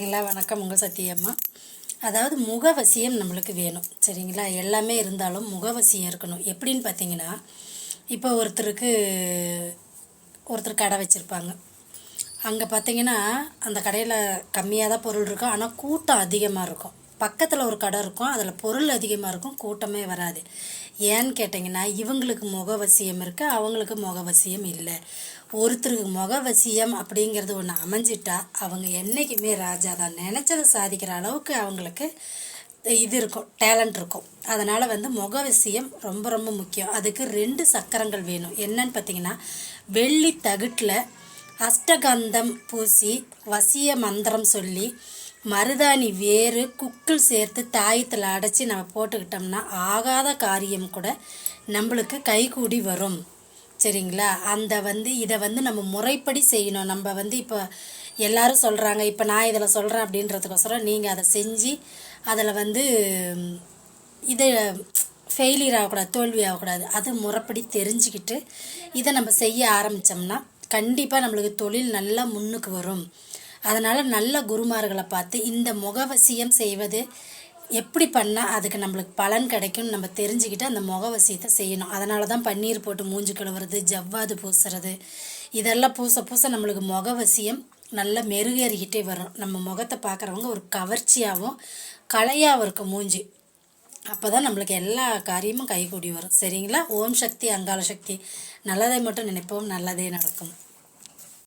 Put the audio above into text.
சரிங்களா வணக்கம் உங்கள் சத்தியம்மா. அதாவது முகவசியம் நம்மளுக்கு வேணும் சரிங்களா? எல்லாமே இருந்தாலும் முகவசியம் இருக்கணும். எப்படின்னு பார்த்தீங்கன்னா இப்போ ஒருத்தருக்கு ஒருத்தர் கடை வச்சுருப்பாங்க. அங்கே பார்த்தீங்கன்னா அந்த கடையில் கம்மியாக தான் பொருள் இருக்கும் ஆனால் கூட்டம் அதிகமாக இருக்கும். பக்கத்தில் ஒரு கடை இருக்கும் அதில் பொருள் அதிகமாக இருக்கும் கூட்டமே வராது. ஏன்னு கேட்டிங்கன்னா இவங்களுக்கு முகவசியம் இருக்குது அவங்களுக்கு முகவசியம் இல்லை. ஒருத்தருக்கு முகவசியம் அப்படிங்கிறது ஒன்று அமைஞ்சிட்டா அவங்க என்றைக்குமே ராஜா தான். நினச்சதை சாதிக்கிற அளவுக்கு அவங்களுக்கு இது இருக்கும் டேலண்ட் இருக்கும். அதனால் வந்து முகவசியம் ரொம்ப ரொம்ப முக்கியம். அதுக்கு ரெண்டு சக்கரங்கள் வேணும். என்னன்னு பார்த்தீங்கன்னா வெள்ளி தகுட்டில் அஷ்டகந்தம் பூசி வசிய மந்திரம் சொல்லி மருதாணி வேறு குக்கில் சேர்த்து தாயத்தில் அடைச்சி நம்ம போட்டுக்கிட்டோம்னா ஆகாத காரியம் கூட நம்மளுக்கு கைகூடி வரும். சரிங்களா? அந்த வந்து இதை வந்து நம்ம முறைப்படி செய்யணும். நம்ம வந்து இப்போ எல்லாரும் சொல்கிறாங்க இப்போ நான் இதில் சொல்கிறேன் அப்படின்றதுக்கோசரம் நீங்கள் அதை செஞ்சு அதில் வந்து இதை இது ஃபெயிலியர் ஆகக்கூடாது தோல்வி ஆகக்கூடாது. அது முறைப்படி தெரிஞ்சுக்கிட்டு இதை நம்ம செய்ய ஆரம்பித்தோம்னா கண்டிப்பாக நம்மளுக்கு தொழில் நல்லா முன்னுக்கு வரும். அதனால் நல்ல குருமார்களை பார்த்து இந்த முகவசியம் செய்வது எப்படி பண்ணால் அதுக்கு நம்மளுக்கு பலன் கிடைக்கும்னு நம்ம தெரிஞ்சுக்கிட்டு அந்த முகவசியத்தை செய்யணும். அதனால தான் பன்னீர் போட்டு மூஞ்சி கழுவுறது ஜவ்வாது பூசுறது. இதெல்லாம் பூச பூச நம்மளுக்கு முகவசியம் நல்லா மெருகேறிக்கிட்டே வரும். நம்ம முகத்தை பார்க்குறவங்க ஒரு கவர்ச்சியாகவும் கலையாகவும் இருக்கும் மூஞ்சி. அப்போ தான் நம்மளுக்கு எல்லா காரியமும் கைகூடி வரும். சரிங்களா? ஓம் சக்தி அங்காள சக்தி. நல்லதை மட்டும் நினைப்போம் நல்லதே நடக்கும்.